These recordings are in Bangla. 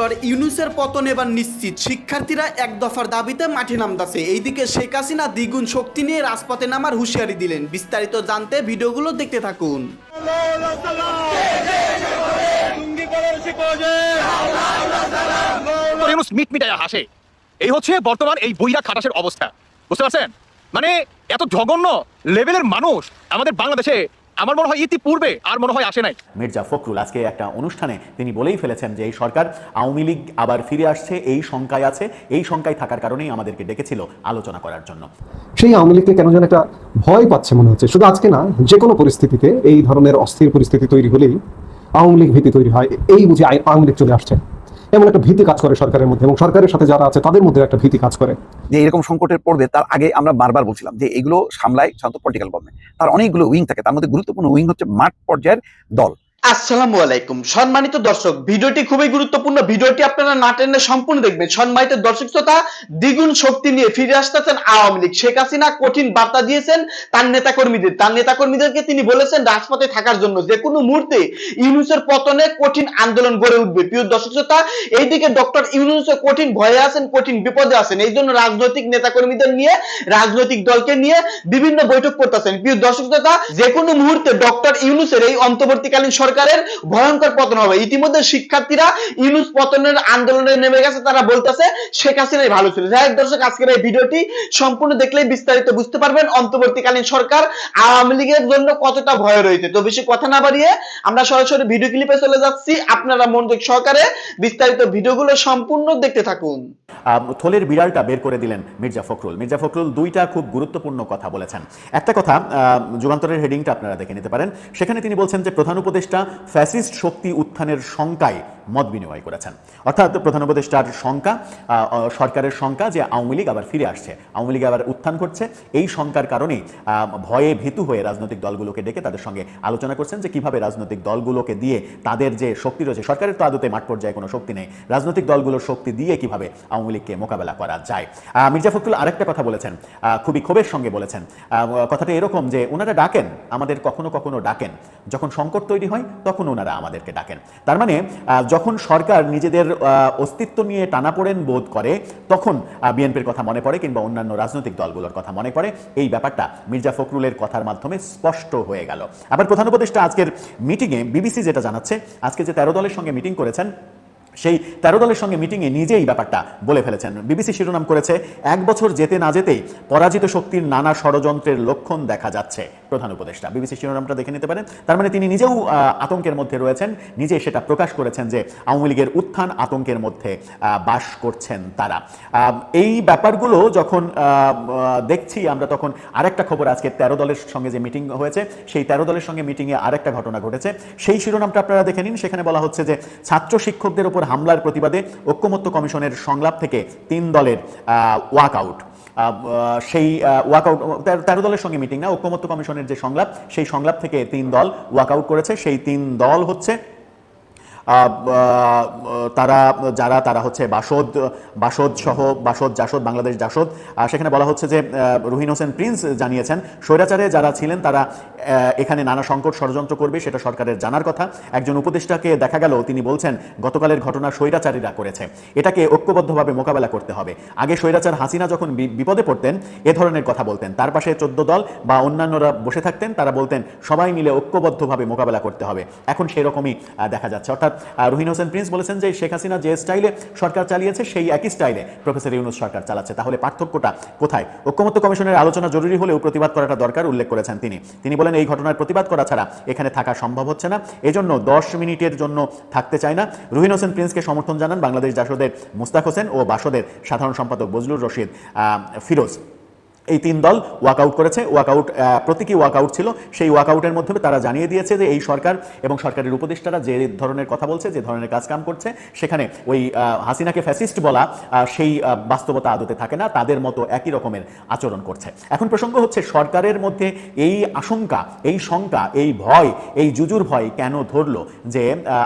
ডক্টর ইউনুসের পতন এবার নিশ্চিত। শিক্ষার্থীরা এক দফার দাবিতে মাঠে নামতাছে। এইদিকে শেখ হাসিনা দ্বিগুণ শক্তি নিয়ে রাজপথে নামার হুঁশিয়ারি দিলেন। বিস্তারিত জানতে ভিডিওগুলো দেখতে থাকুন। এই হচ্ছে বর্তমান এই বইরা খাটাসের অবস্থা। বুঝতে পারছেন? মানে এত জঘন্য লেভেলের মানুষ আমাদের বাংলাদেশে আমার মনে হয় ইতিপূর্বে আর মনে হয় আসে নাই। মির্জা ফখরুল আজকে একটা অনুষ্ঠানে তিনি বলেই ফেলেছেন যে এই সরকার আওয়ামী লীগ আবার ফিরে আসছে এই শঙ্কায় আছে এই শঙ্কায় থাকার কারণেই আমাদেরকে ডেকেছিল আলোচনা করার জন্য। সেই আওয়ামী লীগকে কেন যেন একটা ভয় পাচ্ছে মনে হচ্ছে? শুধু আজকে না যে কোনো পরিস্থিতিতে এই ধরনের অস্থির পরিস্থিতি তৈরি হলেই আওয়ামী লীগ ভীতি তৈরি হয় এই বুঝে আওয়ামী লীগ চলে আসছে। এমন একটা ভীতি কাজ করে সরকারের মধ্যে এবং সরকারের সাথে যারা আছে তাদের মধ্যে একটা ভীতি কাজ করে। যে এরকম সংকটের পর্বে তার আগে আমরা বারবার বলছিলাম যে এগুলো সামলায় সাধারণত পলিটিক্যাল গভর্নমেন্ট তার অনেকগুলো উইং থাকে, তার মধ্যে গুরুত্বপূর্ণ উইং হচ্ছে মাঠ পর্যায়ের দল। আসসালামু আলাইকুম। সম্মানিত দর্শক, ভিডিওটি খুবই গুরুত্বপূর্ণ। ভিডিওটি আপনারা না টেনে সম্পূর্ণ দেখবেন। সম্মানিত দর্শক শ্রোতা, দ্বিগুণ শক্তি নিয়ে ফিরে আসতেছেন আওয়ামী লীগ। শেখ হাসিনা কঠিন বার্তা দিয়েছেন তার নেতা কর্মীদের তার নেতা কর্মীদেরকে তিনি বলেছেন, রাজপথে থাকার জন্য যে কোনো মুহূর্তে ইউনুসের পতনে কঠিন আন্দোলন গড়ে উঠবে। প্রিয় দর্শক শ্রোতা, এইদিকে ডক্টর ইউনুসের কঠিন ভয়ে আছেন, কঠিন বিপদে আছেন। এই জন্য রাজনৈতিক নেতা কর্মীদের নিয়ে, রাজনৈতিক দলকে নিয়ে বিভিন্ন বৈঠক করতেছেন। প্রিয় দর্শক শ্রোতা যে কোনো মুহূর্তে ডক্টর ইউনুসের এই অন্তর্বর্তীকালীন সরকারের ভয়ঙ্কর পতন হবে। ইতিমধ্যে শিক্ষার্থীরা ইউনুস পতনের আন্দোলনে নেমে গেছে, তারা বলতেছে, শেখ হাসিনাই ভালো ছিল। যাই দর্শক, আজকের এই ভিডিওটি সম্পূর্ণ দেখলেই বিস্তারিত বুঝতে পারবেন। অন্তর্বর্তীকালীন সরকার আওয়ামী লীগের জন্য কতটা ভয় রয়েছে। তো বেশি কথা না বাড়িয়ে আমরা সরাসরি ভিডিও ক্লিপে চলে যাচ্ছি। আপনারা মনোযোগ সহকারে বিস্তারিত ভিডিওগুলো সম্পূর্ণ দেখতে থাকুন। থলের বিড়ালটা বের করে দিলেন মির্জা ফখরুল। মির্জা ফখরুল দুইটা খুব গুরুত্বপূর্ণ কথা বলেছেন। একটা কথা যুগান্তরের হেডিংটা আপনারা দেখে নিতে পারেন। সেখানে তিনি বলছেন যে প্রধান উপদেষ্টা ফ্যাসিস্ট শক্তি উত্থানের শঙ্কায় মত বিনিময় করেছেন। অর্থাৎ প্রধান উপদেষ্টার শঙ্কা সরকারের শঙ্কা যে আওয়ামী লীগ আবার ফিরে আসছে। আওয়ামী লীগ আবার উত্থান করছে। এই শঙ্কার কারণেই ভয়ে ভীতু হয়ে রাজনৈতিক দলগুলোকে ডেকে তাদের সঙ্গে আলোচনা করছেন যে কীভাবে রাজনৈতিক দলগুলোকে দিয়ে তাদের যে শক্তি রয়েছে, সরকারের তো আদতে মাঠ পর্যায়ে কোনো শক্তি নেই, রাজনৈতিক দলগুলোর শক্তি দিয়ে কীভাবে আওয়ামী লীগকে মোকাবেলা করা যায়? মির্জা ফখরুল আরেকটা কথা বলেছেন খুবই ক্ষোভের সঙ্গে বলেছেন। কথাটা এরকম যে, ওনারা ডাকেন আমাদের কখনো কখনো ডাকেন। যখন সংকট তৈরি হয়, তখন ওনারা আমাদেরকে ডাকেন। তার মানে যখন সরকার নিজেদের অস্তিত্ব নিয়ে টানাপোড়েন বোধ করে, তখন বিএনপির কথা মনে পড়ে কিংবা অন্যান্য রাজনৈতিক দলগুলোর কথা মনে পড়ে। এই ব্যাপারটা মির্জা ফখরুলের কথার মাধ্যমে স্পষ্ট হয়ে গেল। আবার প্রধান উপদেষ্টা আজকের মিটিংয়ে, বিবিসি যেটা জানাচ্ছে, আজকে যে তেরো দলের সঙ্গে মিটিং করেছেন, সেই তেরো দলের সঙ্গে মিটিংয়ে নিজেই ব্যাপারটা বলে ফেলেছেন। বিবিসি শিরোনাম করেছে, এক বছর যেতে না যেতেই পরাজিত শক্তির নানা ষড়যন্ত্রের লক্ষণ দেখা যাচ্ছে। প্রধান উপদেষ্টা। বিবিসি শিরোনামটা দেখে নিতে পারেন। তার মানে তিনি নিজেও আতঙ্কের মধ্যে রয়েছেন। নিজে সেটা প্রকাশ করেছেন যে আওয়ামী লীগের উত্থান আতঙ্কের মধ্যে বাস করছেন তারা। এই ব্যাপারগুলো যখন দেখছি আমরা তখন আরেকটা খবর আজকে তেরো দলের সঙ্গে যে মিটিং হয়েছে, সেই তেরো দলের সঙ্গে মিটিংয়ে আরেকটা ঘটনা ঘটেছে। সেই শিরোনামটা আপনারা দেখে নিন। সেখানে বলা হচ্ছে যে ছাত্র শিক্ষকদের উপর হামলার প্রতিবাদে ঐক্যমত্য কমিশনের সংলাপ থেকে তিন দলের ওয়াক আউট সেই ওয়াকআউট তেরো দলের সঙ্গে মিটিং না, ঐক্যমত্য কমিশনের যে সংলাপ, সেই সংলাপ থেকে তিন দল ওয়াকআউট করেছে। সেই তিন দল হচ্ছে তারা, যারা, তারা হচ্ছে বাসদ বাসদ সহ, বাসদ জাসদ, বাংলাদেশ জাসদ। সেখানে বলা হচ্ছে যে রুহিন হোসেন প্রিন্স জানিয়েছেন, স্বৈরাচারে যারা ছিলেন, তারা এখানে নানা সংকট ষড়যন্ত্র করবে, সেটা সরকারের জানার কথা। একজন উপদেষ্টাকে দেখা গেল, তিনি বলছেন, গতকালের ঘটনা স্বৈরাচারীরা করেছে। এটাকে ঐক্যবদ্ধভাবে মোকাবেলা করতে হবে। আগে স্বৈরাচার হাসিনা যখন বিপদে পড়তেন, এ ধরনের কথা বলতেন। তার পাশে চোদ্দ দল বা অন্যান্যরা বসে থাকতেন, তারা বলতেন, সবাই মিলে ঐক্যবদ্ধভাবে মোকাবেলা করতে হবে। এখন সেরকমই দেখা যাচ্ছে। অর্থাৎ রুহিন হোসেন প্রিন্স বলেছেন যে শেখ হাসিনা যে স্টাইলে সরকার চালিয়েছে, সেই একই স্টাইলে প্রফেসর ইউনুস সরকার চালাচ্ছে। তাহলে পার্থক্যটা কোথায়? ঐক্যমত্য কমিশনের আলোচনা জরুরি হলেও প্রতিবাদ করাটা দরকার, উল্লেখ করেছেন তিনি। তিনি বলেন, এই ঘটনার প্রতিবাদ করা ছাড়া এখানে থাকা সম্ভব হচ্ছে না। এজন্য দশ মিনিটের জন্য থাকতে চায় না। রুহিন হোসেন প্রিন্সকে সমর্থন জানান বাংলাদেশ জাসদের মুস্তাক হোসেন ও বাসদের সাধারণ সম্পাদক বজলুর রশিদ ফিরোজ। এই তিন দল ওয়াকআউট করেছে। ওয়াকআউট প্রতীকী ওয়াকআউট ছিল। সেই ওয়াকআউটের মাধ্যমে তারা জানিয়ে দিয়েছে যে এই সরকার এবং সরকারের উপদেষ্টারা যে ধরনের কথা বলছে, যে ধরনের কাজকাম করছে, সেখানে ওই হাসিনাকে ফ্যাসিস্ট বলা সেই বাস্তবতা আদতে থাকে না। তাদের মতো একই রকমের আচরণ করছে। এখন প্রসঙ্গ হচ্ছে, সরকারের মধ্যে এই আশঙ্কা, এই শঙ্কা, এই ভয়, এই জুজুর ভয় কেন ধরলো যে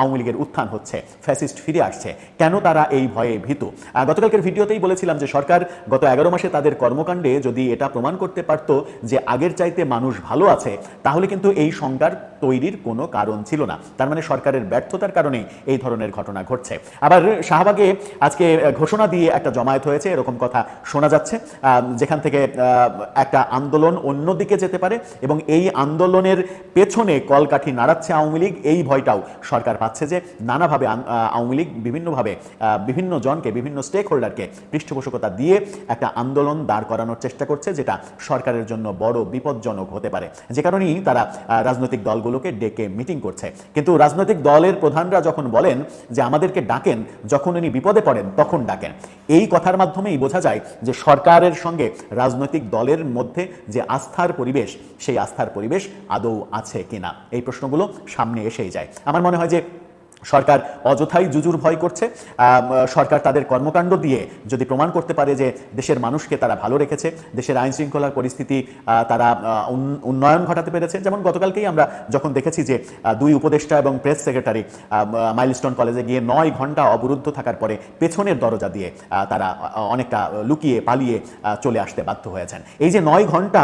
আওয়ামী লীগের উত্থান হচ্ছে, ফ্যাসিস্ট ফিরে আসছে, কেন তারা এই ভয়ে ভীতু? গতকালকের ভিডিওতেই বলেছিলাম যে সরকার গত এগারো মাসে তাদের কর্মকাণ্ডে যদি এটা প্রমাণ করতে পারতো যে আগের চাইতে মানুষ ভালো আছে, তাহলে কিন্তু এই শঙ্কার তৈরির কোনো কারণ ছিল না। তার মানে সরকারের ব্যর্থতার কারণেই এই ধরনের ঘটনা ঘটছে। আবার শাহবাগে আজকে ঘোষণা দিয়ে একটা জমায়েত হয়েছে, এরকম কথা শোনা যাচ্ছে। যেখান থেকে একটা আন্দোলন অন্যদিকে যেতে পারে এবং এই আন্দোলনের পেছনে কলকাঠি নাড়াচ্ছে আওয়ামী লীগ, এই ভয়টাও সরকার পাচ্ছে যে নানাভাবে আওয়ামী লীগ বিভিন্নভাবে বিভিন্ন জনকে বিভিন্ন স্টেক হোল্ডারকে পৃষ্ঠপোষকতা দিয়ে একটা আন্দোলন দাঁড় করানোর চেষ্টা করছে, যেটা সরকারের জন্য বড় বিপজ্জনক হতে পারে। যে কারণেই তারা রাজনৈতিক দলগুলোকে ডেকে মিটিং করছে। কিন্তু রাজনৈতিক দলের প্রধানরা যখন বলেন যে আমাদেরকে ডাকেন, যখন উনি বিপদে পড়েন, তখন ডাকেন। এই কথার মাধ্যমেই বোঝা যায় যে সরকারের সঙ্গে রাজনৈতিক দলের মধ্যে যে আস্থার পরিবেশ, সেই আস্থার পরিবেশ আদৌ আছে কিনা। এই প্রশ্নগুলো সামনে এসেই যায়। আমার মনে হয় যে সরকার অযথাই জুজুর ভয় করছে। সরকার তাদের কর্মকাণ্ড দিয়ে যদি প্রমাণ করতে পারে যে দেশের মানুষকে তারা ভালো রেখেছে, দেশের আইন শৃঙ্খলার পরিস্থিতি তারা উন্নয়ন ঘটাতে পেরেছে। যেমন গতকালকেই আমরা যখন দেখেছি যে দুই উপদেষ্টা এবং প্রেস সেক্রেটারি মাইলস্টোন কলেজে গিয়ে নয় ঘণ্টা অবরুদ্ধ থাকার পরে পেছনের দরজা দিয়ে তারা অনেকটা লুকিয়ে পালিয়ে চলে আসতে বাধ্য হয়েছেন। এই যে নয় ঘণ্টা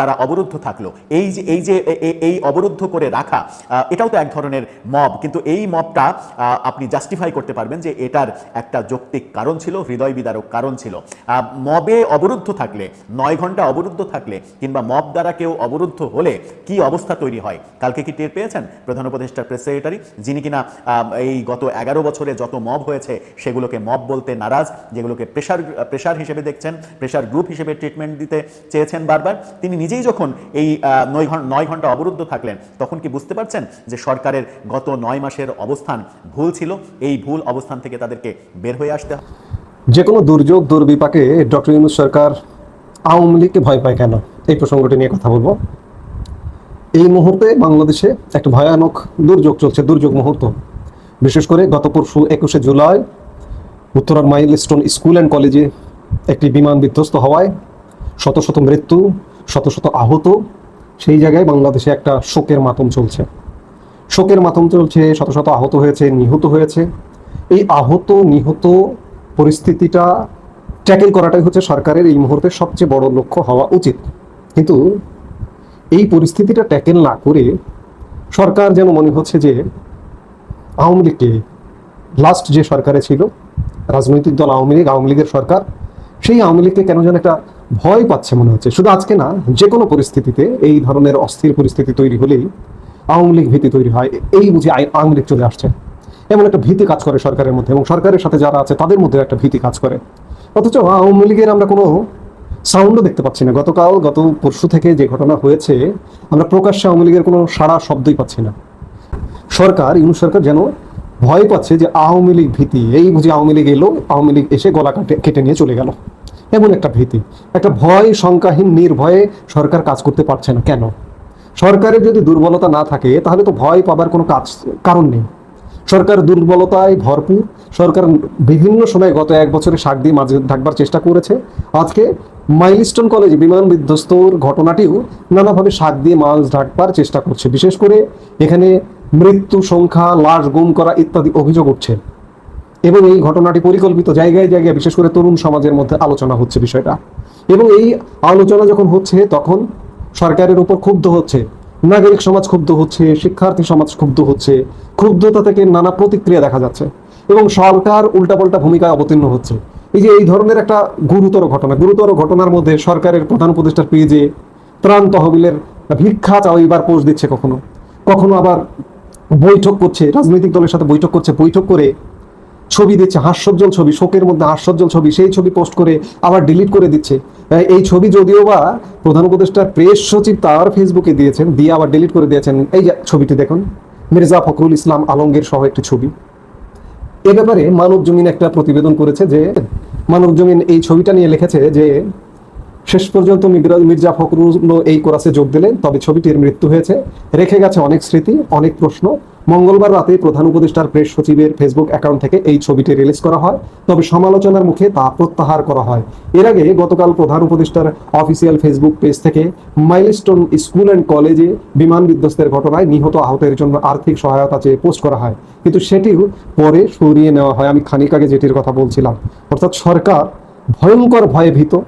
তারা অবরুদ্ধ থাকল, এই যে এই যে এই অবরুদ্ধ করে রাখা এটাও তো এক ধরনের মব, কিন্তু এই মবটা আহ, আপনি জাস্টিফাই করতে পারবেন যে এটার একটা যৌক্তিক কারণ ছিল হৃদয় বিদারক কারণ ছিল। মবে অবরুদ্ধ থাকলে নয় ঘণ্টা অবরুদ্ধ থাকলে কিংবা মব দ্বারা কেউ অবরুদ্ধ হলে কি অবস্থা তৈরি হয়? কালকে কি টের পেয়েছেন? প্রধান উপদেষ্টার প্রেস সেক্রেটারি যিনি কিনা এই গত এগারো বছরে যত মব হয়েছে সেগুলোকে মব বলতে নারাজ যেগুলোকে প্রেশার প্রেশার হিসেবে দেখছেন প্রেশার গ্রুপ হিসেবে ট্রিটমেন্ট দিতে চেয়েছেন বারবার। তিনি নিজেই যখন এই নয় ঘণ্টা অবরুদ্ধ থাকলেন তখন কি বুঝতে পারছেন যে সরকারের গত নয় মাসের অবস্থান ভুল ছিল, এই ভুল অবস্থান থেকে তাদেরকে বের হয়ে আসতে হবে। যে কোনো দুর্যোগ, দুর্বিপাকে ডক্টর ইউনুস সরকার আওয়ামী লীগকে ভয় পায় কেন? এই প্রসঙ্গটি নিয়ে কথা বলব। এই মুহূর্তে বাংলাদেশে একটা ভয়ানক দুর্যোগ চলছে, দুর্যোগ মুহূর্ত। বিশেষ করে গত পরশু একুশে জুলাই, উত্তরার মাইল স্টোন স্কুল অ্যান্ড কলেজে একটি বিমান বিধ্বস্ত হওয়ায় শত শত মৃত্যু, শত শত আহত, সেই জায়গায় বাংলাদেশে একটা শোকের মাতম চলছে। শোকের মাতম চলছে, শত শত আহত হয়েছে, নিহত হয়েছে। এই আহত, নিহত পরিস্থিতিটা ট্যাকেল করাটাই হচ্ছে সরকারের এই মুহূর্তে সবচেয়ে বড় লক্ষ্য হওয়া উচিত। কিন্তু এই পরিস্থিতিটা ট্যাকেল না করে সরকার যেন মনে হচ্ছে যে আওয়ামী লীগকে লাস্ট যে সরকারে ছিল, রাজনৈতিক দল আওয়ামী লীগ, আওয়ামী লীগের সরকার, সেই আওয়ামী লীগকে কেন যেন একটা ভয় পাচ্ছে মনে হচ্ছে। শুধু আজকে না, যে কোনো পরিস্থিতিতে এই ধরনের অস্থির পরিস্থিতি তৈরি হলেই আওয়ামী লীগ ভীতি তৈরি হয়, এই বুঝে আওয়ামী লীগ চলে আসছে। এমন একটা ভীতি কাজ করে সরকারের মধ্যে এবং সরকারের সাথে যারা আছে, তাদের মধ্যে একটা ভীতি কাজ করে। অথচ আওয়ামী লীগের আমরা কোনো সাউন্ডও দেখতে পাচ্ছি না। গতকাল, গত পরশু থেকে যে ঘটনা হয়েছে, আমরা প্রকাশ্যে আওয়ামী লীগের কোনো সারা শব্দই পাচ্ছি না। সরকার, ইউনুস সরকার যেন ভয় পাচ্ছে যে আওয়ামী লীগ ভীতি, এই বুঝি আওয়ামী লীগ এলো, আওয়ামী লীগ এসে গলা কাটে কেটে নিয়ে চলে গেল। এমন একটা ভীতি, একটা ভয়, শঙ্কাহীন, নির্ভয়ে সরকার কাজ করতে পারছে না। কেন? সরকারের যদি দুর্বলতা না থাকে, তাহলে তো ভয় পাবার কোনো কাজ, কারণ নেই। সরকার দুর্বলতায় ভরপুর। সরকার বিভিন্ন সময় গত এক বছরে শাক দিয়ে মাঝে থাকবার চেষ্টা করেছে। আজকে মাইলস্টোন কলেজে বিমান বিধ্বস্তর ঘটনাটিও নানাভাবে শাক দিয়ে মাছ ঢাকবার চেষ্টা করছে। বিশেষ করে এখানে মৃত্যু সংখ্যা, লাশ গুম করা ইত্যাদি অভিযোগ উঠছে। এবং এই ঘটনাটি পরিকল্পিত জায়গায় জায়গায় বিশেষ করে তরুণ সমাজের মধ্যে আলোচনা হচ্ছে বিষয়টা। এবং এই আলোচনা যখন হচ্ছে, তখন সরকারের উপর ক্ষুব্ধ হচ্ছে, নাগরিক সমাজ ক্ষুব্ধ হচ্ছে, শিক্ষার্থী সমাজ ক্ষুব্ধ হচ্ছে, ক্ষুব্ধতা থেকে নানা প্রতিক্রিয়া দেখা যাচ্ছে এবং সরকার উল্টাপাল্টা ভূমিকায় অবতীর্ণ হচ্ছে। এই যে এই ধরনের একটা গুরুতর ঘটনা, গুরুতর ঘটনার মধ্যে সরকারের প্রধান উপদেষ্টার পেজে ত্রাণ তহবিলের ভিক্ষা চাওয়াইবার পোস্ট দিচ্ছে কখনো? কখনো আবার বৈঠক করছে, রাজনৈতিক দলের সাথে বৈঠক করছে, বৈঠক করে ছবি দিচ্ছে, হাস্যজ্জ্বল ছবি, শোকের মধ্যে হাস্যজ্জ্বল ছবি, সেই ছবি পোস্ট করে আবার ডিলিট করে দিচ্ছে। এই ছবি যদিও বা প্রধান উপদেষ্টার প্রেস সচিব তার ফেসবুকে দিয়েছেন, দিয়ে আবার ডিলিট করে দিয়েছেন। এই ছবিটি দেখুন, মির্জা ফখরুল ইসলাম আলমগীর সহ একটি ছবি। এ ব্যাপারে মানব জমিন একটা প্রতিবেদন করেছে যে, মানব জমিন এই ছবিটা নিয়ে লিখেছে যে, শেষ পর্যন্ত মির্জা ফখরুল এই কোরাসে যোগ দিলেন, তবে ছবিটির মৃত্যু হয়েছে। রেখে গেছে অনেক স্মৃতি, অনেক প্রশ্ন। মঙ্গলবার রাতে প্রধান উপদেষ্টার প্রেস সচিবের ফেসবুক অ্যাকাউন্ট থেকে এই ছবিটি রিলিজ করা হয়। তবে সমালোচনার মুখে তা প্রত্যাহার করা হয়। এর আগে গতকাল প্রধান উপদেষ্টার অফিসিয়াল ফেসবুক পেজ থেকে মাইলস্টোন স্কুল অ্যান্ড কলেজে বিমান বিধ্বস্তের ঘটনায় নিহত আহতের জন্য আর্থিক সহায়তা চেয়ে পোস্ট করা হয়। কিন্তু সেটিও পরে সরিয়ে নেওয়া হয়। আমি খানিক আগে যেটির কথা বলছিলাম। অর্থাৎ সরকার ভয়ঙ্কর ভয়ে ভীত,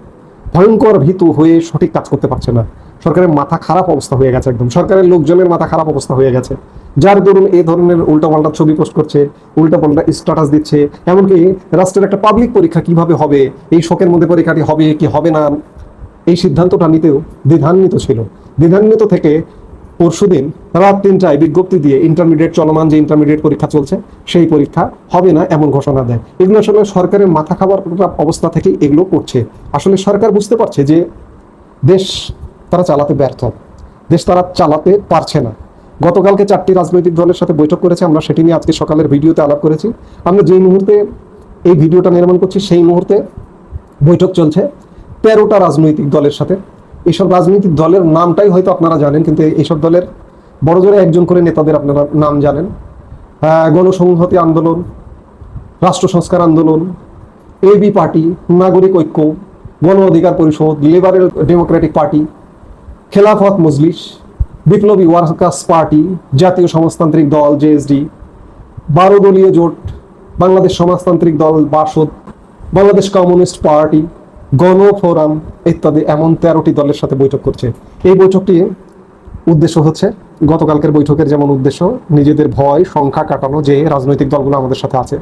ভয়ঙ্কর ভীত হয়ে সঠিক কাজ করতে পারছে না। সরকারের মাথা খারাপ অবস্থা হয়ে গেছে একদম। সরকারের লোকজনের মাথা খারাপ অবস্থা হয়ে গেছে। যার দরুন এই ধরনের উল্টাপাল্টা ছবি পোস্ট করছে, উল্টাপাল্টা স্ট্যাটাস দিচ্ছে, এমনকি রাষ্ট্রের একটা পাবলিক পরীক্ষা কীভাবে হবে, এই শোকের মধ্যে পরীক্ষাটি হবে কি হবে না, এই সিদ্ধান্তটা নিতেও দ্বিধান্বিত ছিল। দ্বিধান্বিত থেকে পরশুদিন রাত তিনটায় বিজ্ঞপ্তি দিয়ে ইন্টারমিডিয়েট চলমান যে ইন্টারমিডিয়েট পরীক্ষা চলছে, সেই পরীক্ষা হবে না এমন ঘোষণা দেয়। এগুলো আসলে সরকারের মাথা খাবার অবস্থা থেকে এগুলো করছে। আসলে সরকার বুঝতে পারছে যে দেশ তারা চালাতে ব্যর্থ। দেশ তারা চালাতে পারছে না। গতকালকে চারটি রাজনৈতিক দলের সাথে বৈঠক করেছে, আমরা সেটি নিয়ে আজকে সকালের ভিডিওতে আলাপ করেছি। আমরা যেই মুহূর্তে এই ভিডিওটা নির্মাণ করছি, সেই মুহূর্তে বৈঠক চলছে তেরোটা রাজনৈতিক দলের সাথে। এইসব রাজনৈতিক দলের নামটাই হয়তো আপনারা জানেন, কিন্তু এইসব দলের বড় জোরে একজন করে নেতাদের আপনারা নাম জানেন। গণসংহতি আন্দোলন, রাষ্ট্র সংস্কার আন্দোলন এবি পার্টি, নাগরিক ঐক্য, গণ অধিকার পরিষদ, liberal Democratic party, Khelafat Majlis বিপ্লবী ওয়ার্কার্স পার্টি, জাতীয় সমাজতান্ত্রিক দল জেএসডি বারো দলীয় জোট, বাংলাদেশ সমাজতান্ত্রিক দল বাসদ বাংলাদেশ কমিউনিস্ট পার্টি, গণ ফোরাম ইত্যাদি এমন তেরোটি দলের সাথে বৈঠক করছে। এই বৈঠকটি উদ্দেশ্য হচ্ছে, গতকালকের বৈঠকের যেমন উদ্দেশ্য, নিজেদের ভয়, সংখ্যা কাটানো যে রাজনৈতিক দলগুলো আমাদের সাথে আছে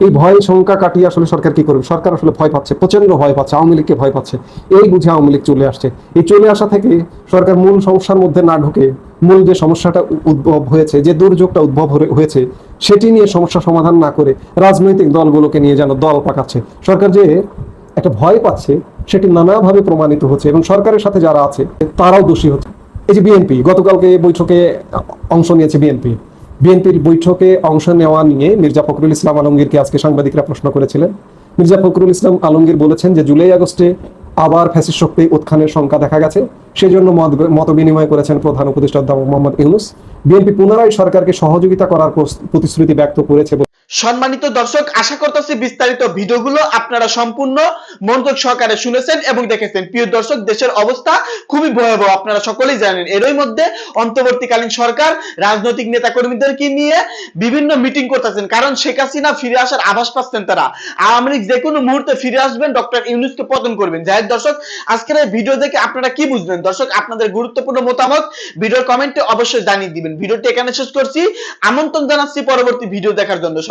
এই ভয় সংখ্যা কাটিয়ে আসলে সরকার কি করবে? সরকার আসলে ভয় পাচ্ছে প্রচণ্ড ভয় পাচ্ছে, আওয়ামী লীগকে ভয় পাচ্ছে। এই বুঝে আওয়ামী লীগ চলে আসছে। এই চলে আসা থেকে সরকার মূল সমস্যার মধ্যে না ঢুকে মূল যে সমস্যাটা উদ্ভব হয়েছে, যে দুর্যোগটা উদ্ভব হয়ে- হয়েছে, সেটি নিয়ে সমস্যা সমাধান না করে রাজনৈতিক দলগুলোকে নিয়ে যেন দল পাকাচ্ছে। সরকার যে একটা ভয় পাচ্ছে, সেটি নানাভাবে প্রমাণিত হচ্ছে এবং সরকারের সাথে যারা আছে, তারাও দোষী হচ্ছে। এই যে বিএনপি, গতকালকে বৈঠকে অংশ নিয়েছে বিএনপি। বিএনপির বৈঠকে অংশ নেওয়া নিয়ে মির্জা ফখরুল ইসলাম আলমগীরকে আজকে সাংবাদিকরা প্রশ্ন করেছিলেন। মির্জা ফখরুল ইসলাম আলমগীর বলেছেন যে, জুলাই আগস্টে আবার ফ্যাসিস শক্তি উত্থানের সংখ্যা দেখা গেছে। সেজন্য মত মত বিনিময় করেছেন প্রধান উপদেষ্টা মোহাম্মদ ইউনুস। বিএনপি পুনরায় সরকারকে সহযোগিতা করার প্রতিশ্রুতি ব্যক্ত করেছে সম্মানিত দর্শক, আশা করতেছি বিস্তারিত ভিডিওগুলো আপনারা সম্পূর্ণ মনোযোগ সহকারে শুনেছেন এবং দেখেছেন। প্রিয় দর্শক, দেশের অবস্থা খুবই ভয়াবহ, আপনারা সকলেই জানেন। এরই মধ্যে অন্তর্বর্তীকালীন সরকার রাজনৈতিক নেতা কর্মীদেরকে নিয়ে বিভিন্ন মিটিং করতেছেন। কারণ শেখ হাসিনা ফিরে আসার আভাস পাচ্ছেন তারা। আওয়ামী লীগ যে কোনো মুহূর্তে ফিরে আসবেন, ডক্টর ইউনুসকে পতন করবেন। যাই দর্শক, আজকের এই ভিডিও দেখে আপনারা কি বুঝলেন দর্শক, আপনাদের গুরুত্বপূর্ণ মতামত ভিডিওর কমেন্টে অবশ্যই জানিয়ে দিবেন। ভিডিওটি এখানে শেষ করছি। আমন্ত্রণ জানাচ্ছি পরবর্তী ভিডিও দেখার জন্য।